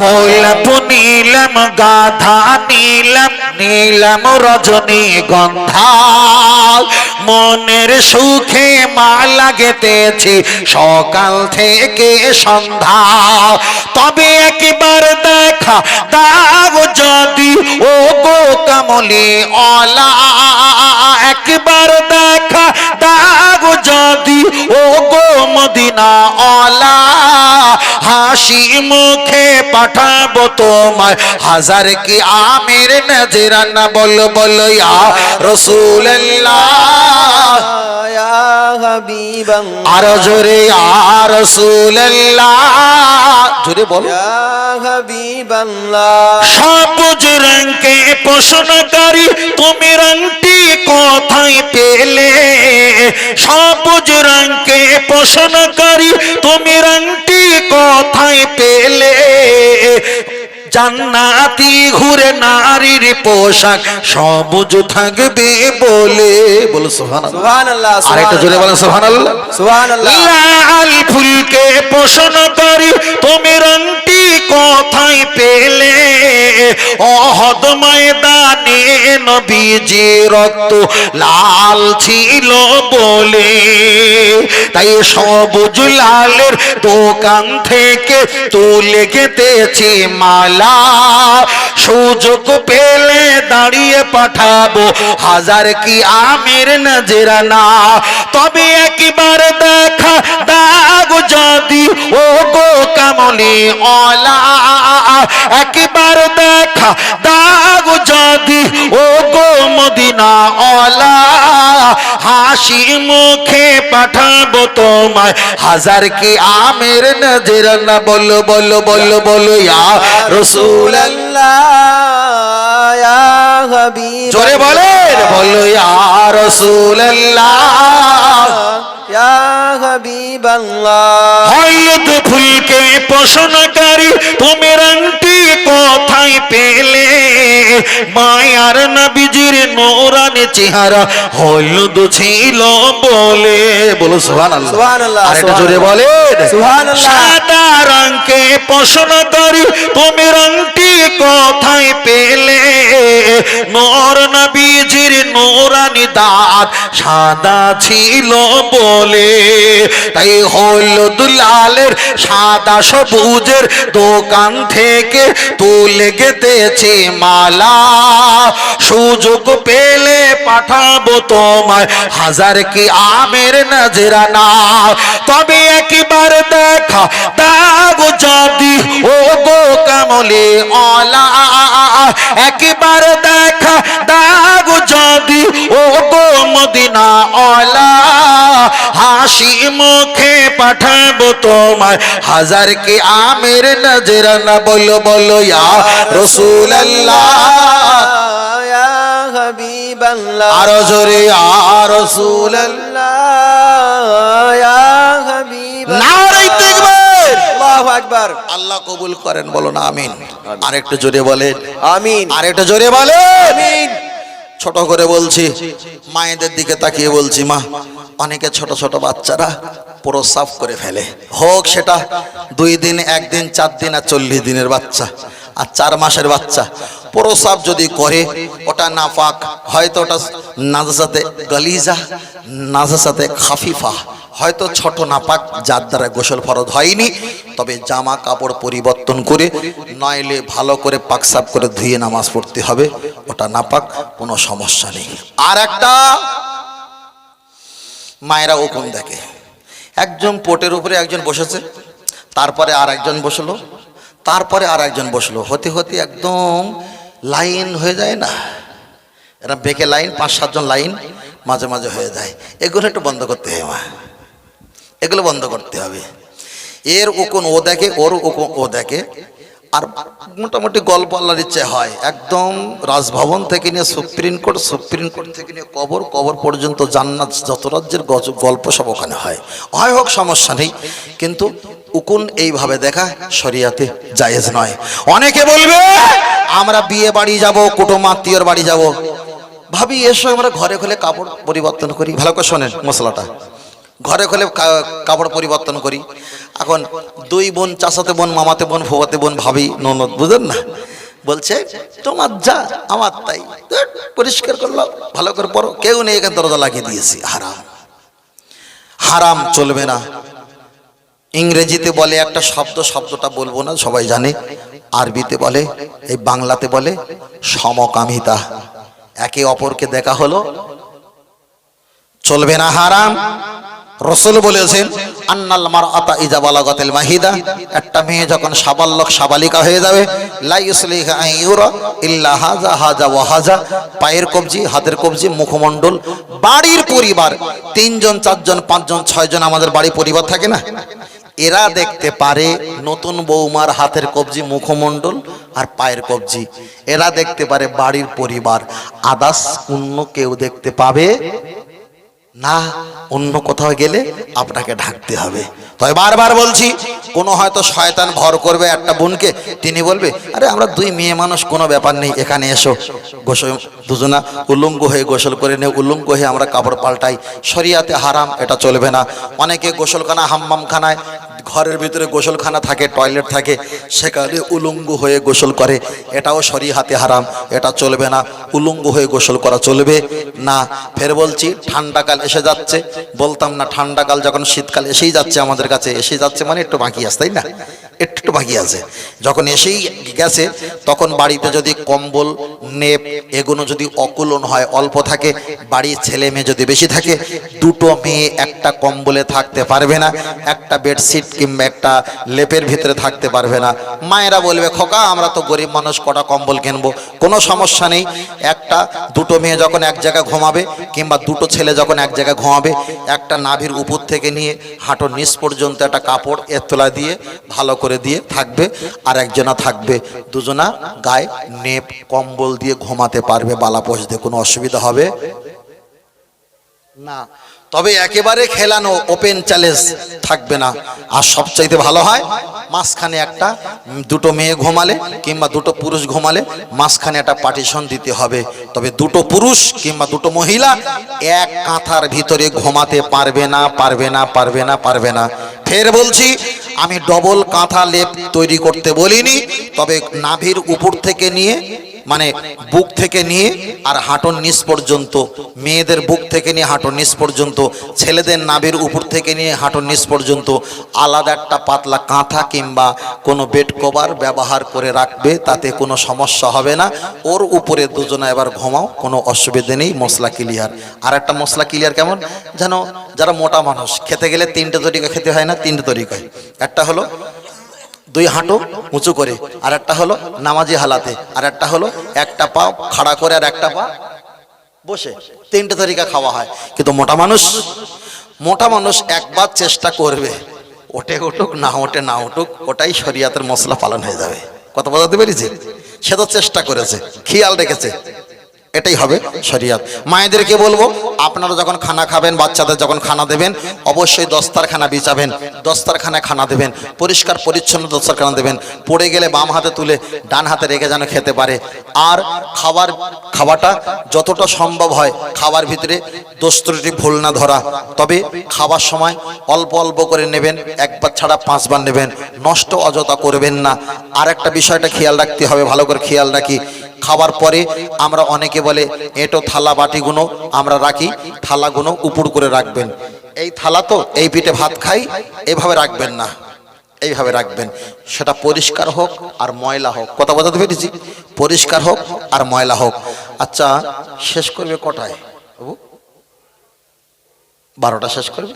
গোলাপ নীলম গাধা নীলম নীলম রজনী গন্ধা মনের সুখে মা লাগেতেছি, সকাল থেকে সন্ধ্যা। তবে একবার দেখা দাও যদি ও গো কামলি অলা। একবার দেখা দাও যদি ও গো মদিনা হাসি মুখে পাঠাবো তোমায়। হাজার কি আমির নজরানা বল বল ইয়া রসুল্লাহ আর জোরে আর রসুল্লাহ জোরে বল। হাবিবাল্লাহ। সবুজ রঙকে পোষণকারী তুমি রঙটি কোথায় পেলে? সবুজ রঙকে পোষণকারী তুমি রঙটি পেলে জান্নাতি ঘুরে নারীর পোশাক সবুজ থাকবে বলে। বলো সুবহানাল্লাহ। আরেকটা জোরে বলেন সুবহানাল্লাহ। লাল ফুলকে পোষণ করি তুমি রংটি কোথায় পেলে? অহদ ময়দানে নবীজি রক্ত লাল ছিল বলে। তাই সবুজ লালের দোকান থেকে তুলে গেতেছি মালা। সুযোগ পেলে দাঁড়িয়ে পাঠাবো। হাজার কি আমির নজরানা, তবে একবার দেখা দাগ যদি ও গো কামলি অলা একবার দেখা দাগ যদি ও গো মদিনা অলা হাসি মুখে পাঠাবো তোমায়। হাজার কি আমির নজরানা, বলো বলো বলো বলো, ইয়া জোরে বলেন। বলো ইয়া ইয়া হাবিবাল্লাহ। হলুদ ফুলকে পোষণকারী তুমি রংটি কোথায় পেলে? মায়ার নবীজির নোরানি চেহারা হলুদ ছিল বলে। বলো আরেকটা জোরে বলেন সাদা রঙকে পোষণকারী তুমি রংটি কোথায় পেলে? নোর নবীজির নোরানি দাঁত সাদা ছিল বলে। তাই হলুদ লালের সাদা সবুজের দোকান থেকে তুলে গেতেছে মালা। সুযোগ পেলে পাঠাবো তোমায়। হাজার কি আমের নজরানা তবে একবার দেখা দাগ যদি। ও গো কামলে অলা একবার দেখা দাগ যদি। ও গো মদিনা অলা হাসি মুখে পাঠাবো তোমায়। হাজার কি আমের নজরানা বলো বলো ইয়া রসুল ইয়া হাবিবাল্লাহ আরও জোরে আল্লাহু কবুল করেন বলো না আমিন। আরেকটু জোরে বলেন। আমিন। আরেকটু জোরে বলেন। আমিন। ছোট করে বলছি মায়েদের দিকে তাকিয়ে বলছি মা অনেকে ছোট ছোট বাচ্চারা পুরো সাফ করে ফেলে। হোক সেটা দুই দিন একদিন চার দিন আর চল্লিশ দিনের বাচ্চা। আর চার মাসের বাচ্চা। পুরো সাফ যদি করে, ওটা নাফাক, হয়তো ওটা নাজাসাতে গলিজা নাজাসাতে খাফিফা, হয়তো ছোট নাপাক যার দ্বারা গোসল ফরজ হয়নি, তবে জামা কাপড় পরিবর্তন করে, নইলে ভালো করে পাকসাপ করে ধুয়ে নামাজ পড়তে হবে, ওটা নাপাক, কোনো সমস্যা নেই। আর একটা, মায়েরা ওকম দেখে। একজন পোটের উপরে একজন বসেছে, তারপরে আর একজন বসল। তারপরে আর একজন বসল। হতে হতে একদম লাইন হয়ে যায় না। এরা বেঁকে লাইন, পাঁচ, সাতজন লাইন মাঝে মাঝে হয়ে যায়। এগুলো একটু বন্ধ করতে হবে মা। এগুলো বন্ধ করতে হবে। এর উকুন ও দেখে, ওর উকুন ও দেখে। আর মোটামুটি গল্প আল্লাহর ইচ্ছে হয়। একদম রাজভবন থেকে নিয়ে সুপ্রিম কোর্ট সুপ্রিম কোর্ট থেকে নিয়ে কবর কবর পর্যন্ত জান্নাত, যত রাজ্যের গল্প সব ওখানে হয়। হয় হোক, সমস্যা নেই। কিন্তু উকুন এইভাবে দেখা শরিয়াতে জায়েজ নয়। অনেকে বলবে, আমরা বিয়ে বাড়ি যাব, কুটুম আত্মীয়র বাড়ি যাব। ভাবি, এসো, আমরা ঘরে ঘরে কাপড় পরিবর্তন করি। ভালো করে শোনেন মশলাটা। ঘরে খোলে কাপড় পরিবর্তন করি। এখন দুই বোন, চাচাতে বোন, মামাতে বোন ফুয়াতে বোন, ভাবি, ননদ, বুঝেন না? বলছে, তোমার যা, আমার তাই। পরিষ্কার করল ভালো করে পড়ো কেউ নেই এখানে দরজা লাগিয়ে দিয়েছি। হারাম। হারাম চলবে না। ইংরেজিতে বলে একটা শব্দ, শব্দটা বলব না, সবাই জানে। আরবিতে বলে, এই বাংলাতে বলে, সমকামিতা। একে অপরকে দেখা হলো। চলবে না হারাম। রসুল বলেছেন, আন্নাল মারআতা ইজা বালাগাতিল মাহিদা। একটা মেয়ে যখন সাবালক সাবালিকা হয়ে যাবে ইল্লা হাজা হাজা ওয়া হাজা। পায়ের কবজি, হাতের কবজি, মুখমণ্ডল, বাড়ির পরিবার। তিনজন, চারজন, পাঁচজন, ছয়জন আমাদের বাড়ি পরিবার থাকে না? এরা দেখতে পারে নতুন বৌমার হাতের কবজি মুখমণ্ডল আর পায়ের কবজি। এরা দেখতে পারে বাড়ির পরিবার। আদাস অন্য কেউ দেখতে পাবে না, অন্য কোথাও গেলে আপনাকে ঢাকতে হবে। তবে বারবার বলছি, কোনো হয়তো শয়তান ভর করবে একটা বোনকে, তিনি বলবে, আরে, আমরা দুই মেয়ে মানুষ, কোনো ব্যাপার নেই, এখানে এসো। গোসল, দুজনা উলঙ্গ হয়ে গোসল করে নে উলঙ্গ হয়ে আমরা কাপড় পাল্টাই। শরিয়াতে হারাম, এটা চলবে না। অনেকে গোসলখানা, হাম্মামখানায় ঘরের ভিতরে গোসলখানা থাকে, টয়লেট থাকে, সেখানে উলঙ্গ হয়ে গোসল করে। এটাও সরি হাতে হারাম, এটা চলবে না। উলঙ্গ হয়ে গোসল করা চলবে না। ফের বলছি ঠান্ডাকাল এসে যাচ্ছে। বলতাম না ঠান্ডাকাল যখন শীতকাল এসেই যাচ্ছে আমাদের কাছে, এসে যাচ্ছে মানে একটু বাকি আছে, তাই না? একটু একটু বাকি আছে। যখন এসেই গেছে, তখন বাড়িতে যদি কম্বল, নেপ এগুলো যদি অকুলন হয়, অল্প থাকে, বাড়ির ছেলে মেয়ে যদি বেশি থাকে, দুটো মেয়ে একটা কম্বলে থাকতে পারবে না, একটা বেডশিট কিংবা একটা লেপের ভিতরে থাকতে পারবে না। মায়েরা বলবে, খোকা, আমরা তো গরিব মানুষ, কটা কম্বল কিনবো? কোনো সমস্যা নেই। একটা, দুটো মেয়ে যখন এক জায়গায় ঘুমাবে, কিংবা দুটো ছেলে যখন এক জায়গায় ঘুমাবে, একটা নাভির উপর থেকে নিয়ে হাঁটুর নিচ পর্যন্ত একটা কাপড় এর তোলা দিয়ে ভালো করে দিয়ে থাকবে, আর একজনা থাকবে। দুজনা গায়ে নেপ, কম্বল দিয়ে ঘুমাতে পারবে, বালা পোষতে কোনো অসুবিধা হবে? না। তবে একেবারে খেলানো ওপেন চ্যালেঞ্জ থাকবে না। আর সবচাইতে ভালো হয়, মাঝখানে একটা, দুটো মেয়ে ঘুমালে কিংবা দুটো পুরুষ ঘুমালে মাঝখানে একটা পার্টিশন দিতে হবে। তবে দুটো পুরুষ কিংবা দুটো মহিলা এক কাঁথার ভিতরে ঘুমাতে পারবে না পারবে না পারবে না পারবে না। ফের বলছি, আমি ডবল কাঁথা লেপ তৈরি করতে বলিনি, তবে নাভির উপর থেকে নিয়ে মানে বুক থেকে নিয়ে আর হাঁটুর নিচ পর্যন্ত, মেয়েদের বুক থেকে নিয়ে হাঁটুর নিচ পর্যন্ত, ছেলেদের নাভির উপর থেকে নিয়ে হাঁটুর নিচ পর্যন্ত আলাদা একটা পাতলা কাঁথা কিংবা কোনো বেড কভার ব্যবহার করে রাখবে, তাতে কোনো সমস্যা হবে না। ওর উপরে দুজনে এবার ঘুমাও, কোনো অসুবিধে নেই, মশলা ক্লিয়ার আর একটা মশলা ক্লিয়ার কেমন? যেন যারা মোটা মানুষ, খেতে গেলে তিনটে তরিকা খেতে হয় না, তিনটে তরিকায়। একটা হলো দুই হাঁটু উঁচু করে আর একটা হলো নামাজি হালাতে আর একটা হলো একটা পা খাড়া করে আর একটা পা বসে। তিনটে তরিকা খাওয়া হয়। কিন্তু মোটা মানুষ মোটা মানুষ একবার চেষ্টা করবে, ওটে উঠুক, না ওঠে না উঠুক, ওটাই শরিয়াতের মশলা পালন হয়ে যাবে। কথা বোঝাতে পেরেছি? সে তো চেষ্টা করেছে, খেয়াল রেখেছে। এটাই হবে শরিয়াত। মায়েদেরকে বলব, আপনারা যখন খানা খাবেন, বাচ্চাদের যখন খানা দেবেন, অবশ্যই দস্তারখানা বিছাবেন। দস্তারখানা খানা দেবেন, পরিষ্কার পরিচ্ছন্ন দস্তারখানা দেবেন। পড়ে গেলে বাম হাতে তুলে ডান হাতে রেখে যেন খেতে পারে। আর খাবার, খাওয়াটা যতটা সম্ভব হয় খাবার ভিতরে দোস্ত্রটি ভুল না ধরা। তবে খাবার সময় অল্প অল্প করে নেবেন একবার ছাড়া পাঁচবার নেবেন। নষ্ট অযথা করবেন না। আর একটা বিষয়টা খেয়াল রাখতে হবে, ভালো করে খেয়াল রাখি। খাবার পরে আমরা অনেকে বলে, এটো থালা বাটিগুলো আমরা রাখি থালাগুলো উপর করে রাখবেন। এই থালা তো এই পিঠে ভাত খাই, এভাবে রাখবেন না, এইভাবে রাখবেন। সেটা পরিষ্কার হোক আর ময়লা হোক। কথা বোঝাতে পেরেছি? পরিষ্কার হোক আর ময়লা হোক। আচ্ছা শেষ করবে কটায়? বাবু? বারোটা শেষ করবে?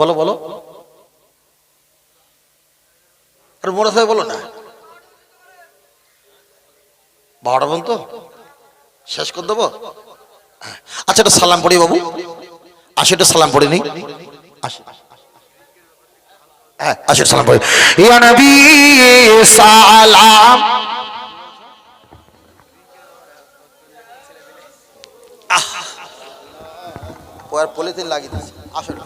বলো বলো। আর মোড়া সাহেব বলো না। বারোটা পর্যন্ত শেষ করে দেবো। আচ্ছা একটা সালাম পড়ি বাবু। আসি, একটা সালাম পড়ে নি। আসি। হ্যাঁ আসি সালাম পড়ি। ইয়া নবী, সালাম। ও পলিথিন লাগিয়ে দিয়েছে। আসুন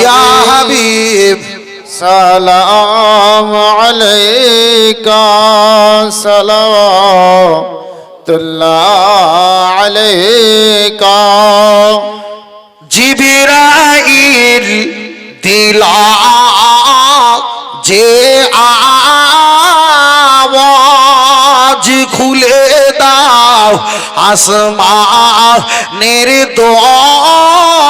ইয়া হাবিব। সালাম আলাইকা সালাওয়াতুল্লাহ আলাইকা। জিবিরাইল দিলা যে আওয়াজ খুলে দাও আসমানের দোয়া।